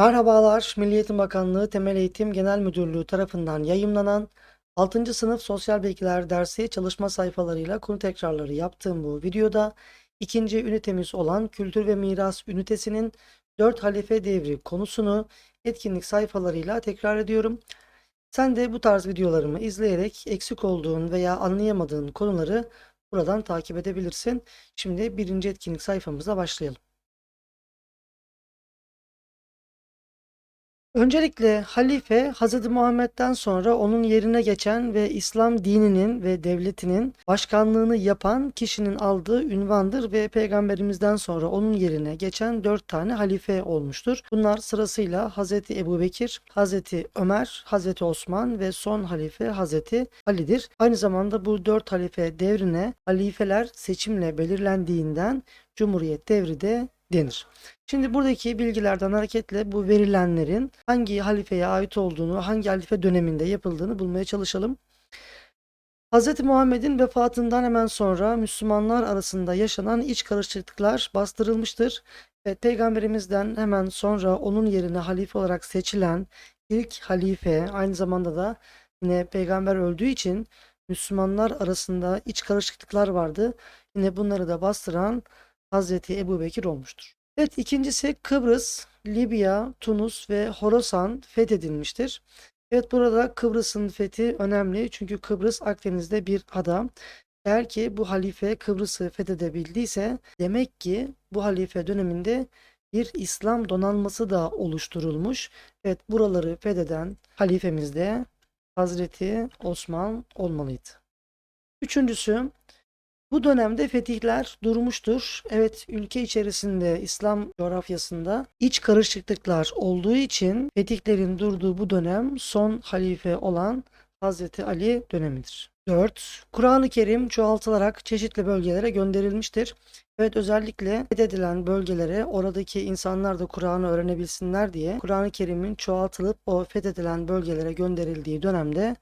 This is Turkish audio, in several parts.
Merhabalar, Milli Bakanlığı Temel Eğitim Genel Müdürlüğü tarafından yayımlanan 6. sınıf sosyal bilgiler dersi çalışma sayfalarıyla konu tekrarları yaptığım bu videoda ikinci ünitemiz olan kültür ve miras ünitesinin 4 halife devri konusunu etkinlik sayfalarıyla tekrar ediyorum. Sen de bu tarz videolarımı izleyerek eksik olduğun veya anlayamadığın konuları buradan takip edebilirsin. Şimdi birinci etkinlik sayfamıza başlayalım. Öncelikle halife Hz. Muhammed'den sonra onun yerine geçen ve İslam dininin ve devletinin başkanlığını yapan kişinin aldığı ünvandır ve peygamberimizden sonra onun yerine geçen dört tane halife olmuştur. Bunlar sırasıyla Hz. Ebu Bekir, Hz. Ömer, Hz. Osman ve son halife Hz. Ali'dir. Aynı zamanda bu dört halife devrine halifeler seçimle belirlendiğinden Cumhuriyet devri de denir. Şimdi buradaki bilgilerden hareketle bu verilenlerin hangi halifeye ait olduğunu, hangi halife döneminde yapıldığını bulmaya çalışalım. Hz. Muhammed'in vefatından hemen sonra Müslümanlar arasında yaşanan iç karışıklıklar bastırılmıştır. Ve Peygamberimizden hemen sonra onun yerine halife olarak seçilen ilk halife aynı zamanda da yine peygamber öldüğü için Müslümanlar arasında iç karışıklıklar vardı. Yine bunları da bastıran Hazreti Ebu Bekir olmuştur. Evet ikincisi Kıbrıs, Libya, Tunus ve Horasan fethedilmiştir. Evet burada Kıbrıs'ın fethi önemli çünkü Kıbrıs Akdeniz'de bir ada. Eğer ki bu halife Kıbrıs'ı fethedebildiyse demek ki bu halife döneminde bir İslam donanması da oluşturulmuş. Evet buraları fetheden halifemiz de Hazreti Osman olmalıydı. Üçüncüsü bu dönemde fetihler durmuştur. Evet ülke içerisinde İslam coğrafyasında iç karışıklıklar olduğu için fetihlerin durduğu bu dönem son halife olan Hazreti Ali dönemidir. 4. Kur'an-ı Kerim çoğaltılarak çeşitli bölgelere gönderilmiştir. Evet özellikle fethedilen bölgelere oradaki insanlar da Kur'an'ı öğrenebilsinler diye Kur'an-ı Kerim'in çoğaltılıp o fethedilen bölgelere gönderildiği dönemde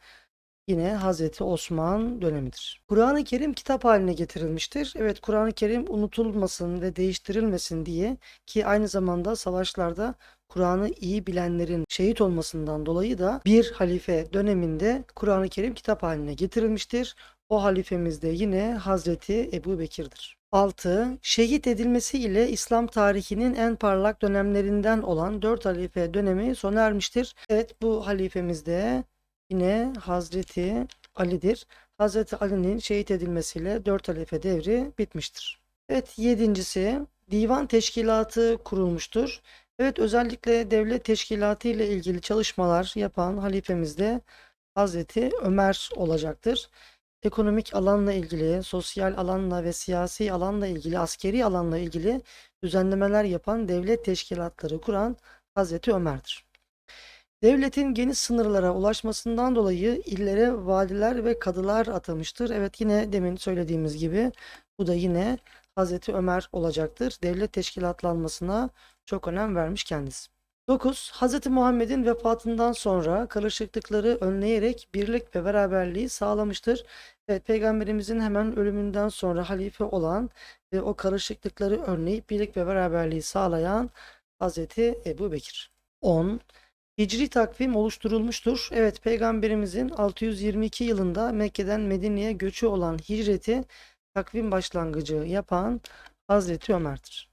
yine Hazreti Osman dönemidir. Kur'an-ı Kerim kitap haline getirilmiştir. Evet Kur'an-ı Kerim unutulmasın ve değiştirilmesin diye ki aynı zamanda savaşlarda Kur'an'ı iyi bilenlerin şehit olmasından dolayı da bir halife döneminde Kur'an-ı Kerim kitap haline getirilmiştir. O halifemiz de yine Hazreti Ebu Bekir'dir. 6. Şehit edilmesi ile İslam tarihinin en parlak dönemlerinden olan 4 halife dönemi sona ermiştir. Evet bu halifemiz de yine Hazreti Ali'dir. Hazreti Ali'nin şehit edilmesiyle 4 halife devri bitmiştir. Evet yedincisi divan teşkilatı kurulmuştur. Evet özellikle devlet teşkilatı ile ilgili çalışmalar yapan halifemiz de Hazreti Ömer olacaktır. Ekonomik alanla ilgili, sosyal alanla ve siyasi alanla ilgili, askeri alanla ilgili düzenlemeler yapan devlet teşkilatları kuran Hazreti Ömer'dir. Devletin geniş sınırlara ulaşmasından dolayı illere valiler ve kadılar atamıştır. Evet yine demin söylediğimiz gibi bu da yine Hazreti Ömer olacaktır. Devlet teşkilatlanmasına çok önem vermiş kendisi. 9. Hz. Muhammed'in vefatından sonra karışıklıkları önleyerek birlik ve beraberliği sağlamıştır. Evet, Peygamberimizin hemen ölümünden sonra halife olan ve o karışıklıkları önleyip birlik ve beraberliği sağlayan Hz. Ebu Bekir. 10. Hicri takvim oluşturulmuştur. Evet Peygamberimizin 622 yılında Mekke'den Medine'ye göçü olan hicreti takvim başlangıcı yapan Hazreti Ömer'dir.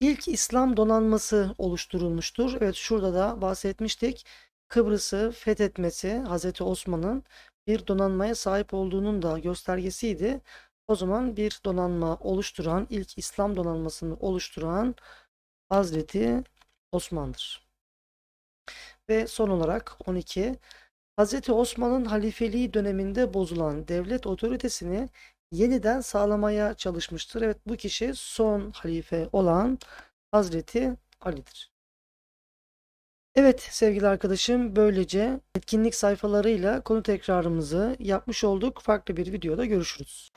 İlk İslam donanması oluşturulmuştur. Evet şurada da bahsetmiştik. Kıbrıs'ı fethetmesi Hazreti Osman'ın bir donanmaya sahip olduğunun da göstergesiydi. O zaman bir donanma oluşturan, ilk İslam donanmasını oluşturan Hazreti Osman'dır. Ve son olarak 12. Hz. Osman'ın halifeliği döneminde bozulan devlet otoritesini yeniden sağlamaya çalışmıştır. Evet bu kişi son halife olan Hazreti Ali'dir. Evet sevgili arkadaşım böylece etkinlik sayfalarıyla konu tekrarımızı yapmış olduk. Farklı bir videoda görüşürüz.